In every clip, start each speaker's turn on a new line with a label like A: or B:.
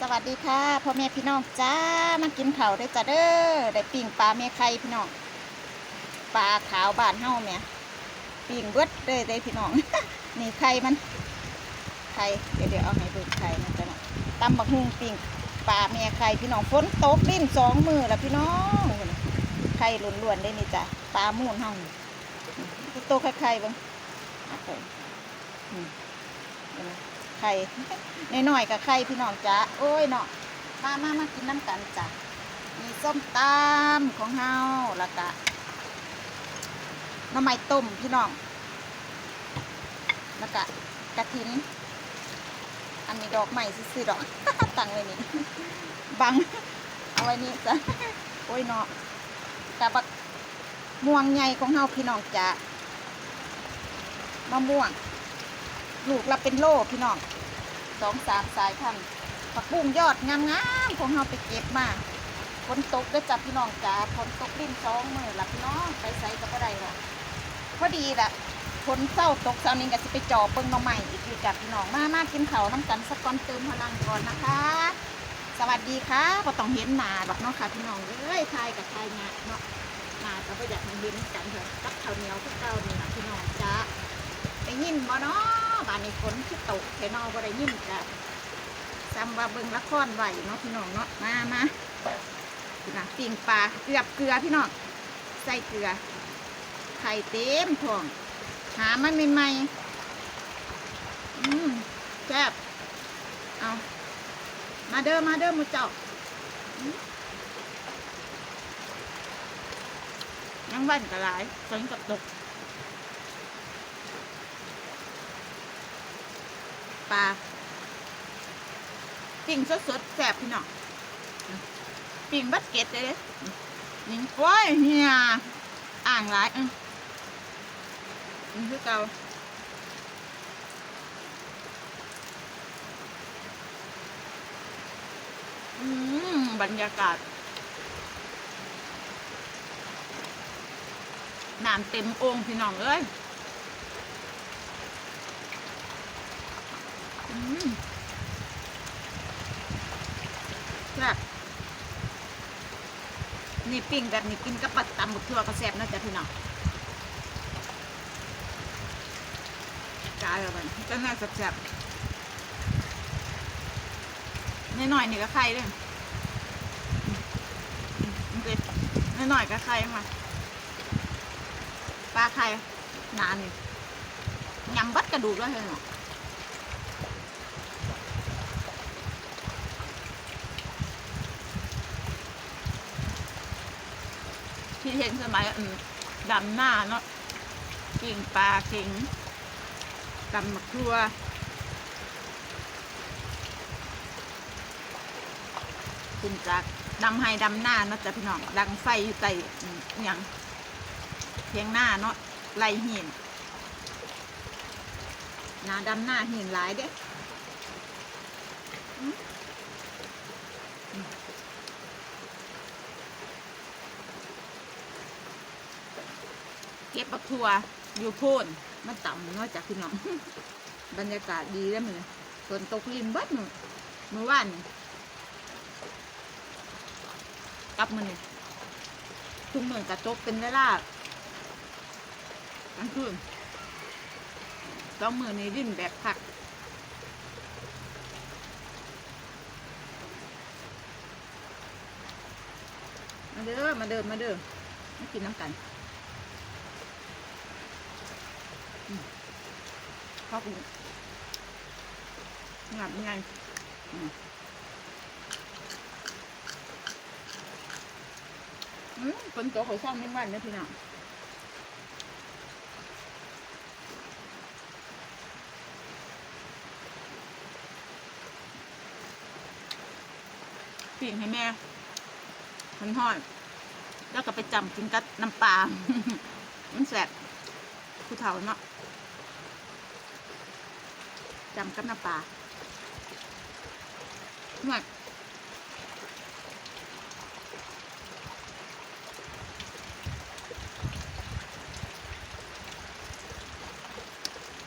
A: สวัสดีค่ะพ่อแม่พี่น้องจ้ามากินข้าวด้วยจ้าเด้อได้ปิ้งปลาแม่ไข่พี่น้องปลาขาวบานเฮาแม่ปิ้งเบิดเลยเด้พี่น้องนี่ไข่มันไข่เดี๋ยวเดี๋ยวเอาให้ดูไข่มันจ้ะเนาะตำบักฮุงปิ้งปลาแม่ไข่พี่น้องฝนตกลิ้นสองมือแล้วพี่น้องไข่ล้วนๆได้นี่จ้ะปลามูนเฮานี่นี่โตไข่ๆเบ้างเอา ไปอืมเห็นไหมไข่น้อยๆกับไข่พี่น้องจ้าโอ้ยเนาะมามามากินน้ำกันจ้ะมีส้มตำของเฮาแล้วก็น้ำไม้ต้มพี่น้องแล้วก็กระถิน อันนี้ดอกใหม่ซื้อดอกตั้งไว้นี่บังเอาไว้นี่จ้ะโอ้ยเนาะกับบักม่วงใหญ่ของเฮาพี่น้องจ้ะมะม่วง ลูกละเป็นโลพี่น้องสองสามสายพันธุ์ผักบุ้งยอดงามๆของเราไปเก็บมาฝนตกได้จับพี่น้องจ๋าฝนตกริมสองมือหลับพี่น้องไปใส่ก็บ่ได้หรอกพอดีแหละฝนเศร้าตกเช้านี้ก็สิไปจ่อเปิงหน้องใหม่อีกอยู่จับพี่น้องมามากินเขาน้ำกันสักก่อนเติมพลังก่อนนะคะ สวัสดีค่ะพอต้องเห็นหนาดอกเนาะค่ะพี่น้องเอ้ยทายกับทายงาเนาะหนาก็บ่อยากให้เห็นกันเถอะกับข้าวเหนียวกับเก่านี่นะพี่น้องจ้าได้ยินบ่เนาะ บ้านนี้ฝนคือตกแค่นอบ่ได้ยินจ้ะจำว่าเบิ่งละครไหวเนาะพี่น้องเนาะมามาพี่นะปิ่งปลาเกลือบเกลือพี่น้องใส่เกลือ ไข่เต็มท้อง หามันใหม่ๆอืมแซ่บเอามาเด้อมาเด้อมูเจ้าอืมยังวันกระไรฝนกับตก ปลาปิ่งสดๆแสบพี่น้องปิ่งบัดเก็ตเลยเด้ยิงโอ้ยเฮียอ่างหลายอืมนี่คือเกาอืมบรรยากาศน้ำเต็มโอ่งพี่น้องเอ้ยอืม แซ่บนี่ปิ้งแบบนี้กินกับปัดตำบุกทั่วก็แซบนะจ๊ะพี่น้องกายแบบนี้ก็น่าแซ่บๆนิดหน่อยนี่ก็ไข่ด้วยนิดหน่อยก็ไข่มาปลาไข่นานนี่ยำบัดกระดูกแล้วเห็นไหม ที่เห็นสมัยอืมดำหน้าเนาะกิ่งปลากิ่งดำมะครัวขึ้นจากดำไฮดำหน้าเนาะจ้ะพี่น้องดังไฟอยู่ใต้อย่างเพียงหน้าเนาะไล่หินนาดำหน้าหินหลายเด้อ เก็บปักทัวอยู่โพนมันต่ำนอกจากพี่น้อง บรรยากาศดีแล้วมือฝนตกลินเบิดมือเมื่อวานกลับมือนี่ทุกมือกระตกเป็นเวลากลางคืนสองมือนี้ดิ้นแบบพักมาเด้อมาเด้อมาเด้อมากินน้ำกัน ข้าวปุ้งงับไงอืมอืมฝนตกเขาช่องไม่วันนะพี่น้องปิ่งให้แม่มันห้อย แล้วก็ไปจำกินกับน้ำปลา มันแสบผู้เฒ่าเนาะ จำกับน้ำปลาหน่อย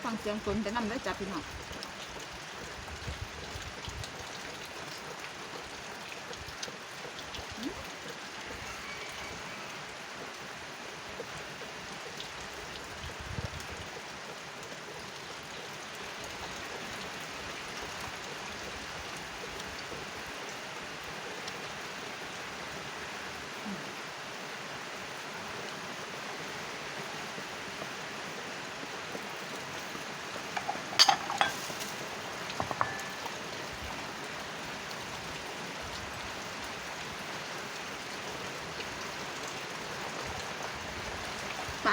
A: ฟังเสียงฝนจะนำได้จับพี่น้อง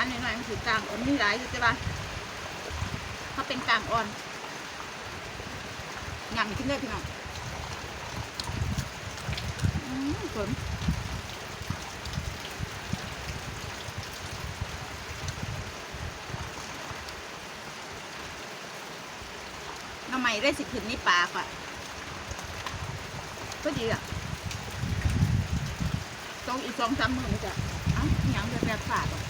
A: หน่อยๆมันถือกลางอ่อนมีหลายอยู่ใช่ปะเขาเป็นกลางอ่อนยำกินได้พี่น้องอืมสนทำไมได้สิขึ้นนี่ปลาก่ะก็ดีอะต้องอีกสองสามมือมันจ้ะอ้าหยังจะแบบขาดอะ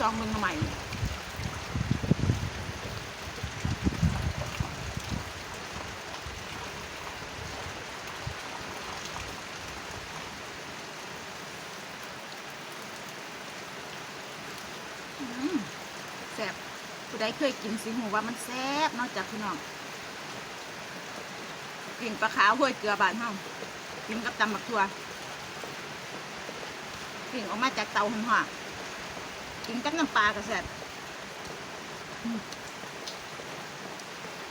A: สองมือทำไมอืมแซ่บผู้ใดเคยกินสิหูว่ามันแซ่บนอกจากพี่น้องกินปลาขาวห้วยเกลือบานเฮากินกับตำบักทัวกินออกมาจากเตาหันหัว กินกับน้ำปลากระแซ่บ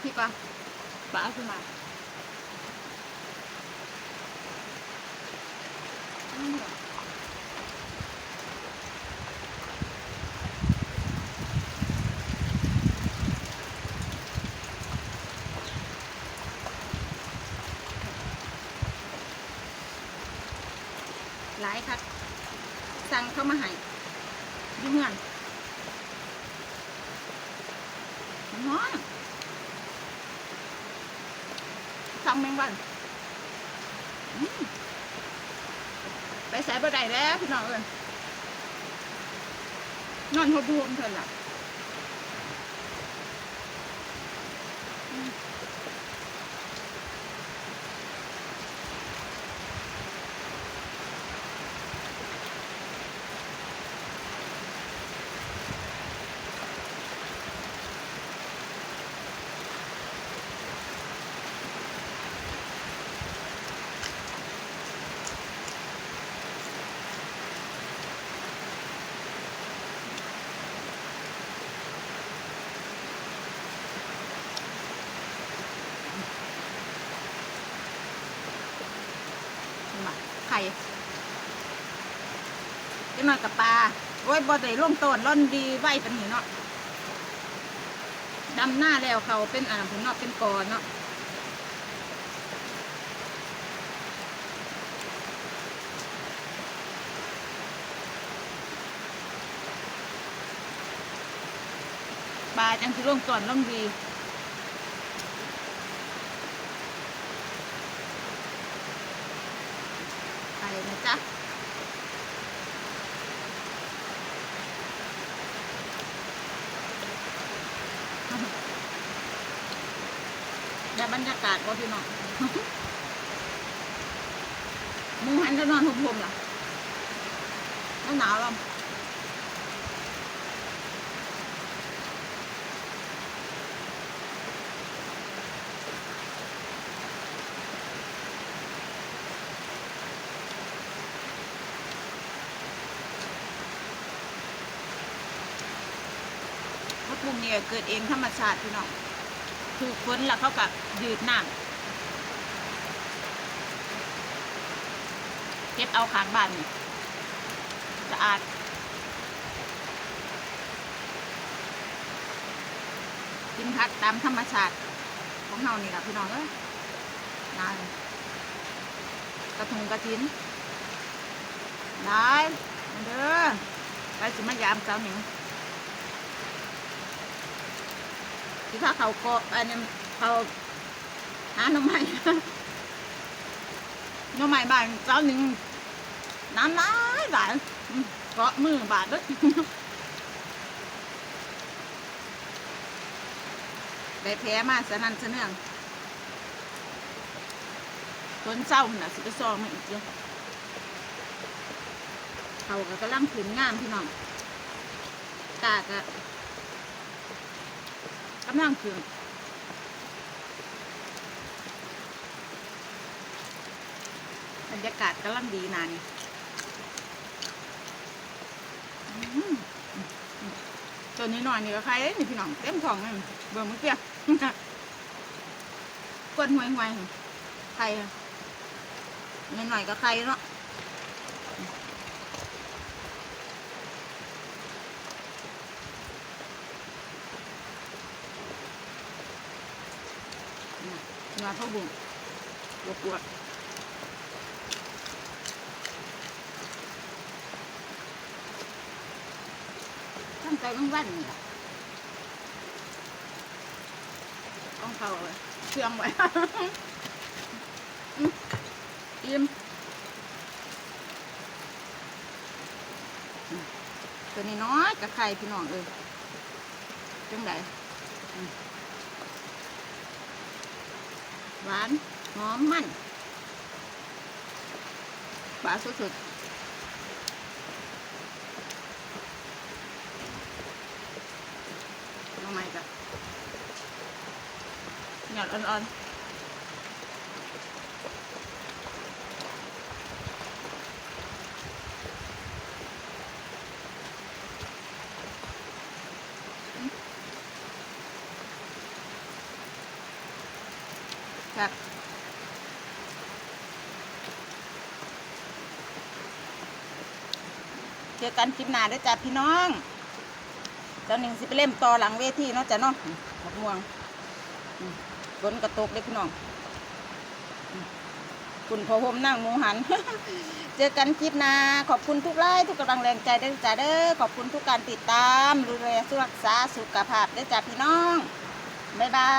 A: พี่ปลาปลาขึ้นมาหลายครับสั่งเข้ามาให้อยุ่งเงินมันน้อย สั่งแมงวันไปใส่บะไดแล้วพี่น้องเอ้ยนอนหัวบูมเถอะล่ะ ข่จะมากับปลาโอ้ยบ่ได้ล่มต้นร่อนดีไว้เป็นนี้เนาะดำหน้าแล้วเขาเป็นอ่าผมเนาะเป็นกอนเนาะปลาจังสิร่มต้นร่มดี ไปนะจ๊ะ ได้บรรยากาศบ่พี่น้องหมูหันจะนอนห่มๆล่ะแล้วหนาวลำเพราะภูมิเนี่ยเกิดเองธรรมชาติพี่น้อง ถูกฝนแล้วเขากับยืดน้ำเก็บเอาขางบ้านนี่สะอาดกินผักตามธรรมชาติของเรานี่แหละพี่น้องเอ้ยนานกระทงกระถินได้เด้อไปสิมายามเจ้าหนิง ที่ถ้าเขาก็อันนี้เขาหาหน่อไม้หน่อไม้บานเจ้าหนึ่งน้ำน้อยบาทอืมเกาะมือบาทด้วยได้แพ้มาสนั่นสะเนื่องต้นเศร้าหน่ะสิไปซองมาอีกเยอะเขาก็กำลังขืนงามพี่น้องตาก็ กำลังขืนบรรยากาศกำลังดีนานี่ตัวนี้หน่อยนี่ก็ใครนี่พี่น้องเต็มท้องเลยเบิ่งมื่อกี้กวนหวยหวยๆใครอะนิดหน่อยก็ไข่เนาะ งาข้าวบุ้งปวดปวดตั้งใจมันวันนี่ล่ะต้องเขาเลยเชื่องไว้อืมอิ่มอืมตัวนี้น้อยกับไข่พี่น้องเอ้ยจังได หวาน หอมมันปลาสุดๆน้องใหม่จ้ะหยอดอ่อนๆ เจอกันคลิปหน้าด้วยจ้ะพี่น้องเจ้าหนึ่งสิไปเล่มต่อหลังเวทีเนาะจ้ะเนาะมะม่วงฝนกระตกเลยพี่น้องคุณพอผมนั่งมูหัน เจอกันคลิปหน้าขอบคุณทุกไลค์ทุกกำลังแรงใจเด้จ้าเด้อขอบคุณทุกการติดตามดูแลสุรักษาสุขภาพเด้จ้าพี่น้อง บ๊ายบาย